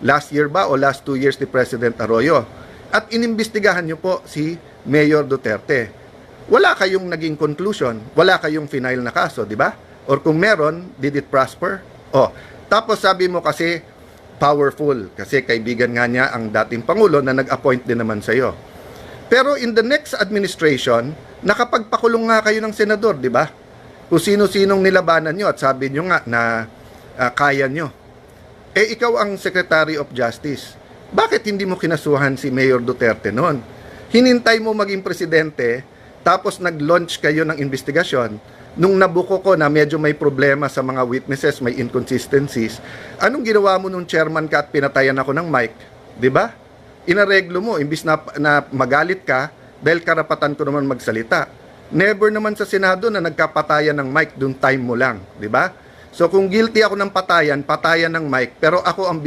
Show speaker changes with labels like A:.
A: Last year ba o last two years ni President Arroyo? At inimbestigahan nyo po si Mayor Duterte. Wala kayong naging conclusion, wala kayong final na kaso, di ba? Or kung meron, did it prosper? Oh, tapos sabi mo kasi powerful kasi kaibigan nga niya ang dating pangulo na nag-appoint din naman sa iyo. Pero in the next administration, nakapagpakulong nga kayo ng senador, di ba? Kung sino-sinong nilabanan nyo at sabi nyo nga na ah, kaya nyo. Eh ikaw ang Secretary of Justice. Bakit hindi mo kinasuhan si Mayor Duterte noon? Hinintay mo maging presidente, tapos nag-launch kayo ng investigasyon. Nung nabuko ko na medyo may problema sa mga witnesses, may inconsistencies, anong ginawa mo nung chairman ka at pinatayan ako ng mic? ba? Inareglo mo, imbis na, na magalit ka, dahil karapatan ko naman magsalita. Never naman sa Senado na nagkapatayan ng mic, dun time mo lang, di ba? So kung guilty ako ng patayan, patayan ng mic, pero ako ang